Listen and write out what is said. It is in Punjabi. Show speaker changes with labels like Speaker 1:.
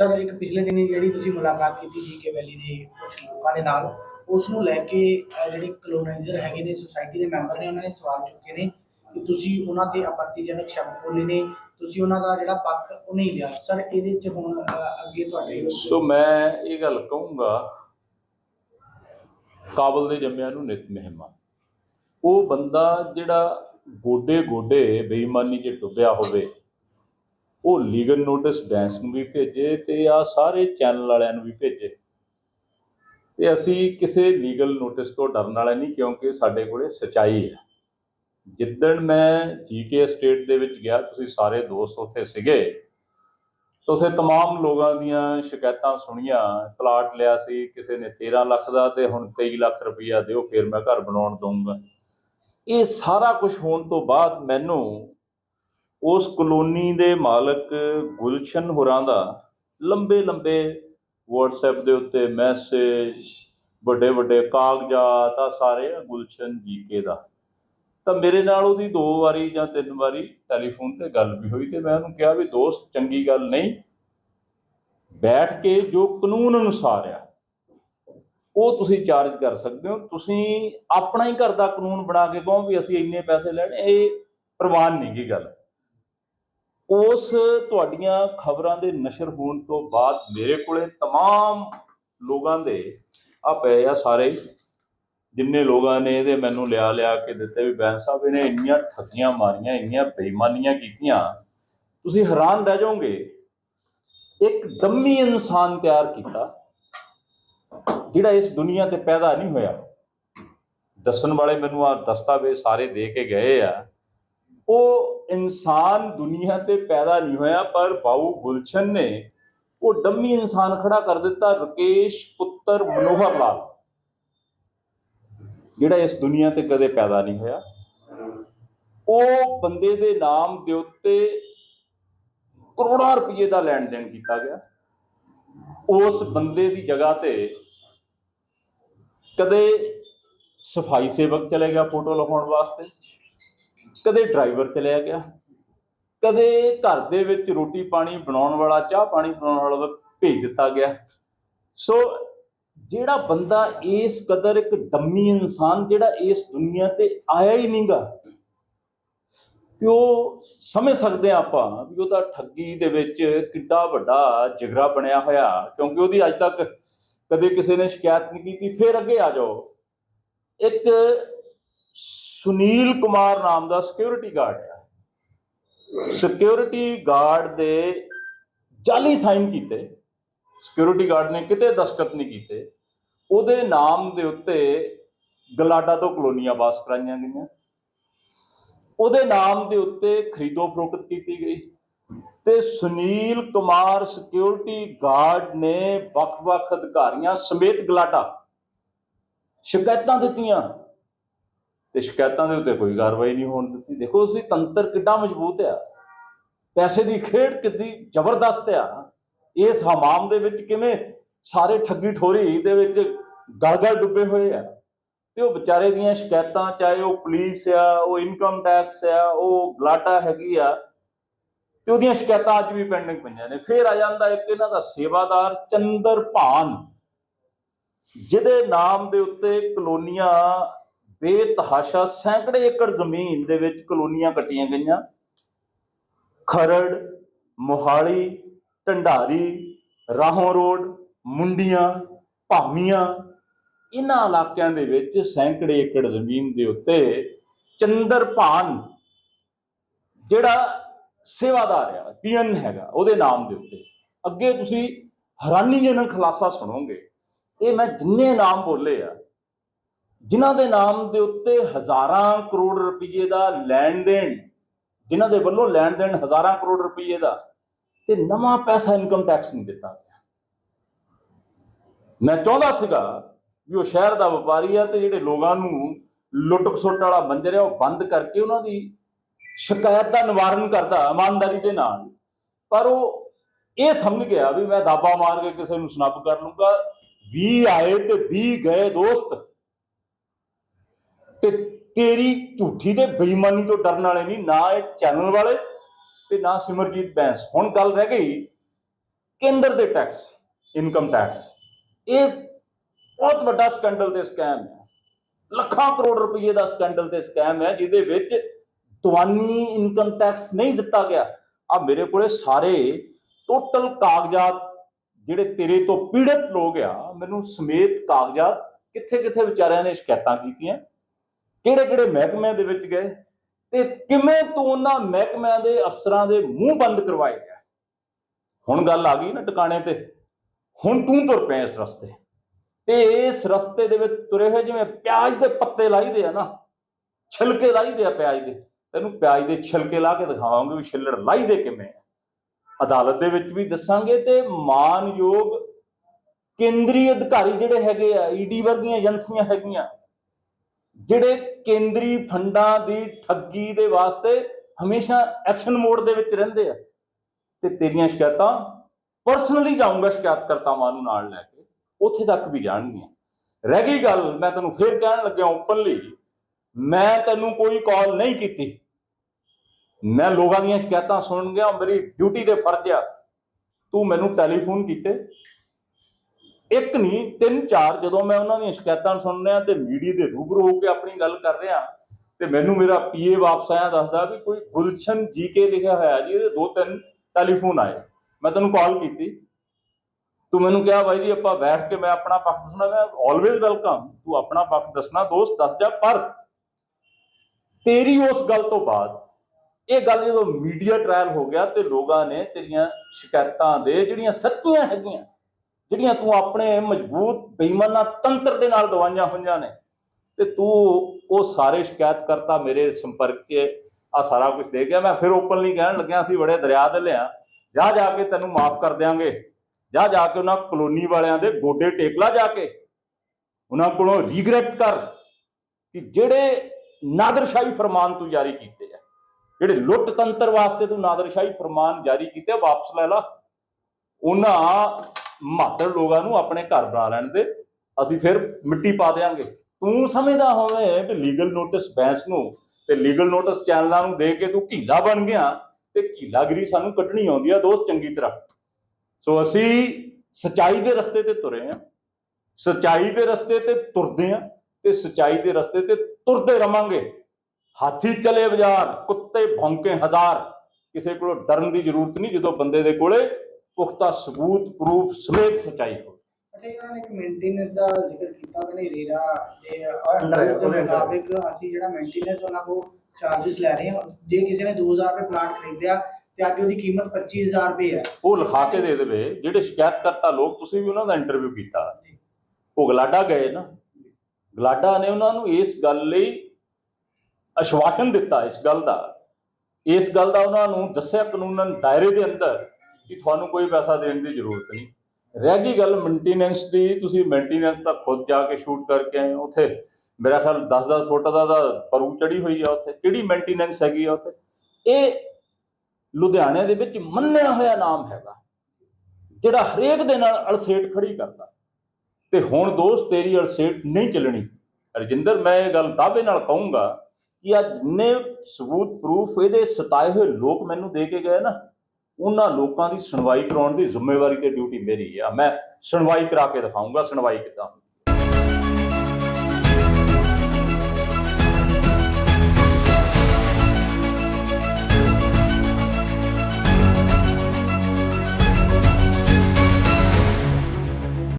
Speaker 1: ਸਰ ਇੱਕ ਪਿਛਲੇ ਦਿਨੀ ਜਿਹੜੀ ਤੁਸੀਂ ਮੁਲਾਕਾਤ ਕੀਤੀ ਜੀ ਕੇ ਵੈਲੀ ਦੇ ਕੁਝ ਲੋਕਾਂ ਦੇ ਨਾਲ ਉਸ ਨੂੰ ਲੈ ਕੇ ਅਹ, ਜਿਹੜੇ ਕਲੋਨਾਈਜ਼ਰ ਹੈਗੇ ਨੇ ਸੁਸਾਇਟੀ ਦੇ ਮੈਂਬਰ ਨੇ ਉਹਨਾਂ ਨੇ ਸਵਾਲ ਚੁੱਕੇ ਨੇ ਕਿ ਤੁਸੀਂ ਉਹਨਾਂ ਤੇ ਆਪੱਤੀਜਨਕ ਸ਼ਬਦ ਬੋਲੇ ਨੇ ਤੁਸੀਂ ਉਹਨਾਂ ਦਾ ਜਿਹੜਾ ਪੱਖ ਉਹ ਨਹੀਂ ਲਿਆ। ਸਰ ਇਹਦੇ ਚ ਹੁਣ ਅਹ, ਅੱਗੇ ਤੁਹਾਡੇ
Speaker 2: ਸੋ ਮੈਂ ਇਹ ਗੱਲ ਕਹੂੰਗਾ ਕਾਬਲ ਦੇ ਜੰਮਿਆਂ ਨੂੰ ਨਿਤ ਮਹਿਮਾ। ਉਹ ਬੰਦਾ ਜਿਹੜਾ ਗੋਡੇ ਗੋਡੇ ਬੇਈਮਾਨੀ 'ਚ ਡੁੱਬਿਆ ਹੋਵੇ ਉਹ ਲੀਗਲ ਨੋਟਿਸ ਬੈਂਸ ਨੂੰ ਵੀ ਭੇਜੇ ਤੇ ਆ ਸਾਰੇ ਚੈਨਲ ਵਾਲਿਆਂ ਨੂੰ ਵੀ ਭੇਜੇ ਤੇ ਅਸੀਂ ਕਿਸੇ ਲੀਗਲ ਨੋਟਿਸ ਤੋਂ ਡਰਨ ਵਾਲੇ ਨਹੀਂ ਕਿਉਂਕਿ ਸਾਡੇ ਕੋਲੇ ਸਚਾਈ ਹੈ ਜਿੱਦਣ ਮੈਂ ਜੀਕੇ ਸਟੇਟ ਦੇ ਵਿੱਚ ਗਿਆ ਤੁਸੀਂ ਸਾਰੇ ਦੋਸਤ ਉੱਥੇ ਸੀਗੇ ਤਾਂ ਉੱਥੇ तमाम ਲੋਕਾਂ ਦੀਆਂ ਸ਼ਿਕਾਇਤਾਂ ਸੁਣੀਆਂ ਪਲਾਟ ਲਿਆ ਸੀ ਕਿਸੇ ਨੇ 13 ਲੱਖ ਦਾ ਤੇ ਹੁਣ 23 ਲੱਖ ਰੁਪਈਆ ਦਿਓ ਫਿਰ ਮੈਂ ਘਰ ਬਣਾਉਣ ਦਊਂਗਾ ਇਹ ਸਾਰਾ ਕੁਝ ਹੋਣ ਤੋਂ ਬਾਅਦ ਮੈਨੂੰ ਉਸ ਕਲੋਨੀ ਦੇ ਮਾਲਕ ਗੁਲਸ਼ਨ ਹੋਰਾਂ ਦਾ ਲੰਬੇ ਲੰਬੇ WhatsApp ਦੇ ਉੱਤੇ ਮੈਸੇਜ ਵੱਡੇ ਵੱਡੇ ਕਾਗਜ਼ਾਤ ਆ ਸਾਰੇ ਆ ਗੁਲਸ਼ਨ ਜੀਕੇ ਦਾ। ਤਾਂ ਮੇਰੇ ਨਾਲ ਉਹਦੀ ਦੋ ਵਾਰੀ ਜਾਂ ਤਿੰਨ ਵਾਰੀ ਟੈਲੀਫੋਨ ਤੇ ਗੱਲ ਵੀ ਹੋਈ ਤੇ ਮੈਂ ਉਹਨੂੰ ਕਿਹਾ ਵੀ ਦੋਸਤ, ਚੰਗੀ ਗੱਲ ਨਹੀਂ। ਬੈਠ ਕੇ ਜੋ ਕਾਨੂੰਨ ਅਨੁਸਾਰ ਆ, ਉਹ ਤੁਸੀਂ ਚਾਰਜ ਕਰ ਸਕਦੇ ਹੋ। ਤੁਸੀਂ ਆਪਣਾ ਹੀ ਘਰ ਦਾ ਕਾਨੂੰਨ ਬਣਾ ਕੇ ਕਹੋ ਵੀ ਅਸੀਂ ਇੰਨੇ ਪੈਸੇ ਲੈਣੇ, ਇਹ ਪ੍ਰਵਾਨ ਨਹੀਂ ਗੀ ਗੱਲ। ਉਸ ਤੁਹਾਡੀਆਂ ਖਬਰਾਂ ਦੇ ਨਸ਼ਰ ਹੋਣ ਤੋਂ ਬਾਅਦ ਮੇਰੇ ਕੋਲੇ तमाम ਲੋਕਾਂ ਦੇ ਆ ਪਏ ਆ ਸਾਰੇ ਜਿੰਨੇ ਲੋਕਾਂ ਨੇ ਇਹਦੇ ਮੈਨੂੰ ਲਿਆ ਲਿਆ ਕੇ ਦਿੱਤੇ ਵੀ ਬੈਂਸ ਸਾਹਿਬ ਇਹਨੇ ਇੰਨੀਆਂ ਠੱਗੀਆਂ ਮਾਰੀਆਂ ਇੰਨੀਆਂ ਬੇਈਮਾਨੀਆਂ ਕੀਤੀਆਂ ਤੁਸੀਂ ਹੈਰਾਨ ਰਹਿ ਜਾਓਗੇ ਇੱਕ ਡੰਮੀ ਇਨਸਾਨ ਤਿਆਰ ਕੀਤਾ ਜਿਹੜਾ ਇਸ ਦੁਨੀਆ ਤੇ ਪੈਦਾ ਨਹੀਂ ਹੋਇਆ ਦੱਸਣ ਵਾਲੇ ਮੈਨੂੰ ਆ ਦਸਤਾਵੇਜ਼ ਸਾਰੇ ਦੇ ਕੇ ਗਏ ਆ ਉਹ ਇਨਸਾਨ ਦੁਨੀਆ ਤੇ ਪੈਦਾ ਨਹੀਂ ਹੋਇਆ, ਪਰ ਬਾਊ ਗੁਲਸ਼ਨ ਨੇ ਉਹ ਡੰਮੀ ਇਨਸਾਨ ਖੜਾ ਕਰ ਦਿੱਤਾ, ਰਕੇਸ਼ ਪੁੱਤਰ ਮਨੋਹਰ ਲਾਲ। ਜਿਹੜਾ ਇਸ ਦੁਨੀਆ ਤੇ ਕਦੇ ਪੈਦਾ ਨਹੀਂ ਹੋਇਆ। ਉਹ ਬੰਦੇ ਦੇ ਨਾਮ ਦੇ ਉੱਤੇ ਕਰੋੜਾਂ ਰੁਪਏ ਦਾ ਲੈਣ ਦੇਣ ਕੀਤਾ ਗਿਆ। ਉਸ ਬੰਦੇ ਦੀ ਜਗ੍ਹਾ ਤੇ ਕਦੇ ਸਫ਼ਾਈ ਸੇਵਕ ਚਲੇ ਗਿਆ ਫੋਟੋ ਲਗਾਉਣ ਵਾਸਤੇ। ਕਦੇ ਡਰਾਈਵਰ ਚਲਿਆ ਗਿਆ, ਕਦੇ ਘਰ ਦੇ ਵਿੱਚ ਰੋਟੀ ਪਾਣੀ ਬਣਾਉਣ ਵਾਲਾ, ਚਾਹ ਪਾਣੀ ਬਣਾਉਣ ਵਾਲਾ ਭੇਜ ਦਿੱਤਾ ਗਿਆ। ਸੋ ਜਿਹੜਾ ਬੰਦਾ ਇਸ ਕਦਰ ਇੱਕ ਡੰਮੀ ਇਨਸਾਨ ਜਿਹੜਾ ਇਸ ਦੁਨੀਆ ਤੇ ਆਇਆ ਹੀ ਨਹੀਂਗਾ ਤੇ ਉਹ ਸਮਝ ਸਕਦੇ ਹਾਂ ਆਪਾਂ ਵੀ ਉਹਦਾ ਠੱਗੀ ਦੇ ਵਿੱਚ ਕਿੱਡਾ ਵੱਡਾ ਜਿਗਰਾ ਬਣਿਆ ਹੋਇਆ, ਕਿਉਂਕਿ ਉਹਦੀ ਅੱਜ ਤੱਕ ਕਦੇ ਕਿਸੇ ਨੇ ਸ਼ਿਕਾਇਤ ਨਹੀਂ ਕੀਤੀ, ਫਿਰ ਅੱਗੇ ਆ ਜਾਓ। ਇੱਕ ਸੁਨੀਲ ਕੁਮਾਰ ਨਾਮ ਦਾ ਸਿਕਿਉਰਿਟੀ ਗਾਰਡ ਆ। ਸਿਕਿਉਰਿਟੀ ਗਾਰਡ ਦੇ ਜਾਲੀ ਸਾਈਨ ਕੀਤੇ। ਸਿਕਿਉਰਿਟੀ ਗਾਰਡ ਨੇ ਕਿਤੇ ਦਸਖਤ ਨਹੀਂ ਕੀਤੇ। ਉਹਦੇ ਨਾਮ ਦੇ ਉੱਤੇ ਗਲਾਡਾ ਤੋਂ ਕਲੋਨੀਆਂ ਵਾਸ ਕਰਾਈਆਂ ਗਈਆਂ। ਉਹਦੇ ਨਾਮ ਦੇ ਉੱਤੇ ਖਰੀਦੋ ਫਰੋਖਤ ਕੀਤੀ ਗਈ। ਤੇ ਸੁਨੀਲ ਕੁਮਾਰ ਸਿਕਿਉਰਿਟੀ ਗਾਰਡ ਨੇ ਵੱਖ-ਵੱਖ ਅਧਿਕਾਰੀਆਂ ਸਮੇਤ ਗਲਾਟਾ ਸ਼ਿਕਾਇਤਾਂ ਦਿੱਤੀਆਂ। ਤੇ ਸ਼ਿਕਾਇਤਾਂ ਦੇ ਉੱਤੇ ਕੋਈ ਕਾਰਵਾਈ ਨਹੀਂ ਹੋਣ ਦਿੱਤੀ। ਦੇਖੋ ਉਸਦੀ ਤੰਤਰ ਕਿੱਡਾ ਮਜ਼ਬੂਤ ਆ। ਪੈਸੇ ਦੀ ਖੇਡ ਕਿੱਡੀ ਜ਼ਬਰਦਸਤ ਆ। ਇਸ ਹਮਾਮ ਦੇ ਵਿੱਚ ਕਿਵੇਂ ਸਾਰੇ ਠੱਗੀ ਠੋਰੀ ਦੇ ਵਿੱਚ ਗਲ-ਗਲ ਡੁੱਬੇ ਹੋਏ ਆ। ਤੇ ਉਹ ਵਿਚਾਰੇ ਦੀਆਂ ਸ਼ਿਕਾਇਤਾਂ, ਚਾਹੇ ਉਹ ਪੁਲਿਸ ਆ, ਉਹ ਇਨਕਮ ਟੈਕਸ ਆ, ਉਹ ਗਲਾਟਾ ਹੈਗੀ ਆ, ਤੇ ਉਹਦੀਆਂ ਸ਼ਿਕਾਇਤਾਂ ਅੱਜ ਵੀ ਪੈਂਡਿੰਗ ਪਈਆਂ ਨੇ। ਫਿਰ ਆ ਜਾਂਦਾ ਇੱਕ ਇਹਨਾਂ ਦਾ ਸੇਵਾਦਾਰ ਚੰਦਰ ਭਾਨ, ਜਿਹਦੇ ਨਾਮ ਦੇ ਉੱਤੇ ਕਲੋਨੀਆਂ ਬੇਤਹਾਸ਼ਾ ਸੈਂਕੜੇ ਏਕੜ ਜ਼ਮੀਨ ਦੇ ਵਿੱਚ ਕਲੋਨੀਆਂ ਕੱਟੀਆਂ ਗਈਆਂ। ਖਰੜ, ਮੋਹਾਲੀ, ਢੰਡਾਰੀ, ਰਾਹੋਂ ਰੋਡ, ਮੁੰਡੀਆਂ, ਭਾਮੀਆਂ ਇਹਨਾਂ ਇਲਾਕਿਆਂ ਦੇ ਵਿੱਚ ਸੈਂਕੜੇ ਏਕੜ ਜ਼ਮੀਨ ਦੇ ਉੱਤੇ ਚੰਦਰਪਾਨ ਜਿਹੜਾ ਸੇਵਾਦਾਰ ਆ, ਪੀਐਨ ਹੈਗਾ, ਉਹਦੇ ਨਾਮ ਦੇ ਉੱਤੇ। ਅੱਗੇ ਤੁਸੀਂ ਹੈਰਾਨੀਜਨਕ ਖੁਲਾਸਾ ਸੁਣੋਗੇ। ਇਹ ਮੈਂ ਜਿੰਨੇ ਨਾਮ ਬੋਲੇ ਆ ਜਿਨ੍ਹਾਂ ਦੇ ਨਾਮ ਦੇ ਉੱਤੇ ਹਜ਼ਾਰਾਂ ਕਰੋੜ ਰੁਪਏ ਦਾ ਲੈਣ ਦੇਣ ਜਿਨ੍ਹਾਂ ਦੇ ਵੱਲੋਂ ਲੈਣ ਦੇਣ ਹਜ਼ਾਰਾਂ ਕਰੋੜ ਰੁਪਏ ਦਾ ਤੇ ਨਵਾਂ ਪੈਸਾ ਇਨਕਮ ਟੈਕਸ ਨਹੀਂ ਦਿੱਤਾ ਗਿਆ। ਮੈਂ ਚਾਹੁੰਦਾ ਸੀਗਾ ਵੀ ਉਹ ਸ਼ਹਿਰ ਦਾ ਵਪਾਰੀ ਆ ਤੇ ਜਿਹੜੇ ਲੋਕਾਂ ਨੂੰ ਲੁੱਟ ਖਸੁੱਟ ਵਾਲਾ ਮੰਜਰ ਆ ਉਹ ਬੰਦ ਕਰਕੇ ਉਹਨਾਂ ਦੀ ਸ਼ਿਕਾਇਤ ਦਾ ਨਿਵਾਰਨ ਕਰਦਾ ਇਮਾਨਦਾਰੀ ਦੇ ਨਾਲ। ਪਰ ਉਹ ਇਹ ਸਮਝ ਗਿਆ ਵੀ ਮੈਂ ਦਾਬਾ ਮਾਰ ਕੇ ਕਿਸੇ ਨੂੰ ਸਨੱਪ ਕਰ ਲੂੰਗਾ 20 ਆਏ ਤੇ 20 ਗਏ ਦੋਸਤ ਤੇ ਤੇਰੀ ਝੂਠੀ ਤੇ ਬੇਈਮਾਨੀ ਤੋਂ ਡਰਨ ਵਾਲੇ ਨਹੀਂ, ਨਾ ਇਹ ਚੈਨਲ ਵਾਲੇ ਤੇ ਨਾ ਸਿਮਰਜੀਤ ਬੈਂਸ। ਹੁਣ ਗੱਲ ਰਹਿ ਗਈ ਕੇਂਦਰ ਦੇ ਟੈਕਸ ਇਨਕਮ ਟੈਕਸ ਇਹ ਬਹੁਤ ਵੱਡਾ ਸਕੈਂਡਲ ਤੇ ਸਕੈਮ ਹੈ। ਲੱਖਾਂ ਕਰੋੜ ਰੁਪਏ ਦਾ ਸਕੈਂਡਲ ਤੇ ਸਕੈਮ ਹੈ, ਜਿਹਦੇ ਵਿੱਚ ਦਵਾਨੀ ਇਨਕਮ ਟੈਕਸ ਨਹੀਂ ਦਿੱਤਾ ਗਿਆ। ਆ ਮੇਰੇ ਕੋਲੇ ਸਾਰੇ ਟੋਟਲ ਕਾਗਜ਼ਾਤ ਜਿਹੜੇ ਤੇਰੇ ਤੋਂ ਪੀੜਤ ਲੋਕ ਆ, ਮੈਨੂੰ ਸਮੇਤ ਕਾਗਜ਼ਾਤ ਕਿੱਥੇ ਕਿੱਥੇ ਵਿਚਾਰਿਆਂ ਨੇ ਸ਼ਿਕਾਇਤਾਂ ਕੀਤੀਆਂ। ਕਿਹੜੇ ਕਿਹੜੇ ਮਹਿਕਮਿਆਂ ਦੇ ਵਿੱਚ ਗਏ ਤੇ ਕਿਵੇਂ ਤੂੰ ਉਹਨਾਂ ਮਹਿਕਮਿਆਂ ਦੇ ਅਫਸਰਾਂ ਦੇ ਮੂੰਹ ਬੰਦ ਕਰਵਾਏ ਆ ਹੁਣ ਗੱਲ ਆ ਗਈ ਨਾ ਟਿਕਾਣੇ ਤੇ। ਹੁਣ ਤੂੰ ਤੁਰ ਪਿਆ ਇਸ ਰਸਤੇ। ਤੇ ਇਸ ਰਸਤੇ ਦੇ ਵਿੱਚ ਤੁਰੇ ਹੋਏ ਜਿਵੇਂ ਪਿਆਜ਼ ਦੇ ਪੱਤੇ ਲਾਈਦੇ ਆ ਨਾ, ਛਿਲਕੇ ਲਾਈਦੇ ਆ ਪਿਆਜ਼ ਦੇ। ਤੈਨੂੰ ਪਿਆਜ਼ ਦੇ ਛਿਲਕੇ ਲਾ ਕੇ ਦਿਖਾਵਾਂਗੇ ਵੀ ਛਿੱਲੜ ਲਾਈਦੇ ਕਿਵੇਂ ਆ। ਅਦਾਲਤ ਦੇ ਵਿੱਚ ਵੀ ਦੱਸਾਂਗੇ ਤੇ ਮਾਨਯੋਗ ਕੇਂਦਰੀ ਅਧਿਕਾਰੀ ਜਿਹੜੇ ਹੈਗੇ ਆ, ਈਡੀ ਵਰਗੀਆਂ ਏਜੰਸੀਆਂ ਹੈਗੀਆਂ ਜਿਹੜੇ ਕੇਂਦਰੀ ਫੰਡਾਂ ਦੀ ਠੱਗੀ ਦੇ ਵਾਸਤੇ ਹਮੇਸ਼ਾ ਐਕਸ਼ਨ ਮੋਡ ਦੇ ਵਿੱਚ ਰਹਿੰਦੇ ਆ। ਤੇ ਤੇਰੀਆਂ ਸ਼ਿਕਾਇਤਾਂ ਪਰਸਨਲੀ ਜਾਊਂਗਾ ਸ਼ਿਕਾਇਤਕਰਤਾਵਾਂ ਨੂੰ ਨਾਲ ਲੈ ਕੇ। ਉੱਥੇ ਤੱਕ ਵੀ ਜਾਣਗੀਆਂ। ਰਹਿ ਗਈ ਗੱਲ, ਮੈਂ ਤੈਨੂੰ ਫੇਰ ਕਹਿਣ ਲੱਗਿਆ ਓਪਨਲੀ ਮੈਂ ਤੈਨੂੰ ਕੋਈ ਕਾਲ ਨਹੀਂ ਕੀਤੀ। ਮੈਂ ਲੋਕਾਂ ਦੀਆਂ ਸ਼ਿਕਾਇਤਾਂ ਸੁਣ ਗਿਆ, ਮੇਰੀ ਡਿਊਟੀ ਤੇ ਫਰਜ਼ ਆ। ਤੂੰ ਮੈਨੂੰ ਟੈਲੀਫੋਨ ਕੀਤੇ। ਇੱਕ ਨਹੀਂ, ਤਿੰਨ, ਚਾਰ, ਜਦੋਂ ਮੈਂ ਉਹਨਾਂ ਦੀਆਂ ਸ਼ਿਕਾਇਤਾਂ ਸੁਣ ਰਿਹਾ ਤੇ ਮੀਡੀਆ ਦੇ ਰੂਬਰੂ ਹੋ ਕੇ ਆਪਣੀ ਗੱਲ ਕਰ ਰਿਹਾ, ਤੇ ਮੈਨੂੰ ਮੇਰਾ ਪੀਏ ਵਾਪਸ ਆਇਆ ਦੱਸਦਾ ਵੀ ਕੋਈ ਗੁਲਸ਼ਨ ਜੀਕੇ ਲਿਖਿਆ ਹੋਇਆ ਜੀ, ਇਹਦੇ ਦੋ ਤਿੰਨ ਟੈਲੀਫੋਨ ਆਏ। ਮੈਂ ਤੈਨੂੰ ਕਾਲ ਕੀਤੀ। ਤੂੰ ਮੈਨੂੰ ਕਿਹਾ, ਬਾਈ ਜੀ, ਆਪਾਂ ਬੈਠ ਕੇ ਮੈਂ ਆਪਣਾ ਪੱਖ ਦੱਸਣਾ, ਮੈਂ ਆਲਵੇਜ਼ ਵੈਲਕਮ ਤੂੰ ਆਪਣਾ ਪੱਖ ਦੱਸਣਾ, ਦੋਸਤ, ਦੱਸ ਜਾ, ਪਰ ਤੇਰੀ ਉਸ ਗੱਲ ਤੋਂ ਬਾਅਦ ਇਹ ਗੱਲ ਜਦੋਂ ਮੀਡੀਆ ਟ੍ਰਾਇਲ ਹੋ ਗਿਆ ਤੇ ਲੋਕਾਂ ਨੇ ਤੇਰੀਆਂ ਸ਼ਿਕਾਇਤਾਂ ਦੇ ਜਿਹੜੀਆਂ ਸੱਚੀਆਂ ਹੈਗੀਆਂ ਜਿਹੜੀਆਂ ਤੂੰ ਆਪਣੇ ਮਜ਼ਬੂਤ ਬੇਈਮਾਨਾ ਤੰਤਰ ਦੇ ਨਾਲ ਦਵਾਈਆਂ ਹੋਈਆਂ ਨੇ, ਤੇ ਤੂੰ ਉਹ ਸਾਰੇ ਸ਼ਿਕਾਇਤਕਰਤਾ ਮੇਰੇ ਸੰਪਰਕ 'ਚ ਆ ਸਾਰਾ ਕੁਝ ਦੇ ਗਿਆ, ਮੈਂ ਫਿਰ ਓਪਨਲੀ ਕਹਿਣ ਲੱਗਿਆ ਅਸੀਂ ਬੜੇ ਦਰਿਆ ਦੇ ਲਿਆ, ਜਾ ਜਾ ਕੇ ਤੈਨੂੰ ਮਾਫ ਕਰ ਦਿਆਂਗੇ। ਜਾ ਜਾ ਕੇ ਉਹਨਾਂ ਕਲੋਨੀ ਵਾਲਿਆਂ ਦੇ ਗੋਡੇ ਟੇਕ ਲਾ ਜਾ ਕੇ। ਉਹਨਾਂ ਕੋਲੋਂ ਰੀਗ੍ਰੈਟ ਕਰ ਕਿ ਜਿਹੜੇ ਨਾਦਰਸ਼ਾਹੀ ਫਰਮਾਨ ਤੂੰ ਜਾਰੀ ਕੀਤੇ ਆ। ਜਿਹੜੇ ਲੁੱਟ ਤੰਤਰ ਵਾਸਤੇ ਤੂੰ ਨਾਦਰਸ਼ਾਹੀ ਫਰਮਾਨ ਜਾਰੀ ਕੀਤੇ ਵਾਪਸ ਲੈ ਲਾ। ਉਹਨਾਂ ਮਾਤਰ ਲੋਕਾਂ ਨੂੰ ਆਪਣੇ ਘਰ ਬਣਾ ਲੈਣ ਦੇ, ਅਸੀਂ ਫਿਰ ਮਿੱਟੀ ਪਾ ਦੇਾਂਗੇ ਤੂੰ ਸਮਝਦਾ ਹੋਵੇਂ ਕਿ ਲੀਗਲ ਨੋਟਿਸ ਬੈਂਸ ਨੂੰ ਤੇ ਲੀਗਲ ਨੋਟਿਸ ਚੈਨਲਾਂ ਨੂੰ ਦੇ ਕੇ ਤੂੰ ਕੀਲਾ ਬਣ ਗਿਆ ਤੇ ਕੀਲਾਗਰੀ ਸਾਨੂੰ ਕੱਢਣੀ ਆਉਂਦੀ ਆ ਦੋਸਤ ਚੰਗੀ ਤਰ੍ਹਾਂ। ਸੋ ਅਸੀਂ ਸਚਾਈ ਦੇ ਰਸਤੇ ਤੇ ਤੁਰੇ ਆ। ਸਚਾਈ ਦੇ ਰਸਤੇ ਤੇ ਤੁਰਦੇ ਆ ਤੇ ਸਚਾਈ ਦੇ ਰਸਤੇ ਤੇ ਤੁਰਦੇ ਰਵਾਂਗੇ। ਹਾਥੀ ਚਲੇ ਬਾਜ਼ਾਰ, ਕੁੱਤੇ ਭੌਂਕੇ ਹਜ਼ਾਰ। ਕਿਸੇ ਕੋਲੋਂ ਡਰਨ ਦੀ ਜ਼ਰੂਰਤ ਨਹੀਂ ਜਦੋਂ ਬੰਦੇ ਦੇ ਕੋਲੇ ਪੁਖਤਾ ਸਬੂਤ ਪ੍ਰੂਫ ਸਮੇਤ ਸਚਾਈ ਹੋਵੇ।
Speaker 1: ਅੱਛਾ ਇਹਨਾਂ ਨੇ ਇੱਕ ਮੇਨਟੇਨੈਂਸ ਦਾ ਜ਼ਿਕਰ ਕੀਤਾ ਕਿ ਨਹੀਂ ਰੇਰਾ ਦੇ
Speaker 3: Under ਹੈ,
Speaker 1: ਅੰਡਰ ਦੇ
Speaker 3: ਉਹਦੇ under।
Speaker 1: ਮੁਤਾਬਿਕ ਅਸੀਂ ਜਿਹੜਾ ਮੇਨਟੇਨੈਂਸ ਉਹਨਾਂ ਕੋ ਚਾਰजेस ਲੈ ਰਹੇ ਹਾਂ। ਜੇ ਕਿਸੇ ਨੇ 2000 ਰੁਪਏ ਪਲਾਟ ਖਰੀਦਿਆ ਤੇ ਅੱਜ ਉਹਦੀ ਕੀਮਤ 25000 ਰੁਪਏ ਹੈ।
Speaker 2: ਉਹ ਲਿਖਾ ਕੇ ਦੇ ਦੇਵੇ ਜਿਹੜੇ ਸ਼ਿਕਾਇਤਕਰਤਾ ਲੋਕ ਤੁਸੀਂ ਵੀ ਉਹਨਾਂ ਦਾ ਇੰਟਰਵਿਊ ਕੀਤਾ। ਉਹ ਗਲਾਡਾ ਗਏ ਨਾ। ਗਲਾਡਾ ਨੇ ਉਹਨਾਂ ਨੂੰ ਇਸ ਗੱਲ ਲਈ ਅਸ਼ਵਾਸਨ ਦਿੱਤਾ ਇਸ ਗੱਲ ਦਾ। ਇਸ ਗੱਲ ਦਾ ਉਹਨਾਂ ਨੂੰ ਦੱਸਿਆ ਕਾਨੂੰਨਨ ਦਾਇਰੇ ਦੇ ਅੰਦਰ ਕਿ ਤੁਹਾਨੂੰ ਕੋਈ ਪੈਸਾ ਦੇਣ ਦੀ ਜ਼ਰੂਰਤ ਨਹੀਂ। ਰਹਿ ਗਈ ਗੱਲ ਮੇਨਟੇਨੈਂਸ ਦੀ, ਤੁਸੀਂ ਮੇਨਟੇਨੈਂਸ ਤਾਂ ਖੁਦ ਜਾ ਕੇ ਸ਼ੂਟ ਕਰਕੇ ਆਏ ਹੋ ਉੱਥੇ। ਮੇਰਾ ਖਿਆਲ 10-10 ਫੁੱਟ ਦਾ ਦਾ ਪਰੂ ਚੜੀ ਹੋਈ ਆ ਉੱਥੇ। ਕਿਹੜੀ ਮੇਨਟੇਨੈਂਸ ਹੈਗੀ ਆ ਉੱਥੇ? ਇਹ ਲੁਧਿਆਣੇ ਦੇ ਵਿੱਚ ਮੰਨਿਆ ਹੋਇਆ ਨਾਮ ਹੈਗਾ, ਜਿਹੜਾ ਹਰੇਕ ਦੇ ਨਾਲ ਅਲਸੇਟ ਖੜੀ ਕਰਦਾ। ਤੇ ਹੁਣ ਦੋਸਤ, ਤੇਰੀ ਅਲਸੇਟ ਨਹੀਂ ਚੱਲਣੀ। ਰਜਿੰਦਰ, ਮੈਂ ਇਹ ਗੱਲ ਦਾਅਵੇ ਨਾਲ ਕਹੂੰਗਾ ਕਿ ਅੱਜ ਜਿੰਨੇ ਸਬੂਤ ਪ੍ਰੂਫ ਇਹਦੇ ਸਤਾਏ ਹੋਏ ਲੋਕ ਮੈਨੂੰ ਦੇ ਕੇ ਗਏ ਨਾ ਉਹਨਾਂ ਲੋਕਾਂ ਦੀ ਸੁਣਵਾਈ ਕਰਾਉਣ ਦੀ ਜ਼ਿੰਮੇਵਾਰੀ ਤੇ ਡਿਊਟੀ ਮੇਰੀ ਆ। ਮੈਂ ਸੁਣਵਾਈ ਕਰਾ ਕੇ ਦਿਖਾਊਂਗਾ ਸੁਣਵਾਈ ਕਿੱਦਾਂ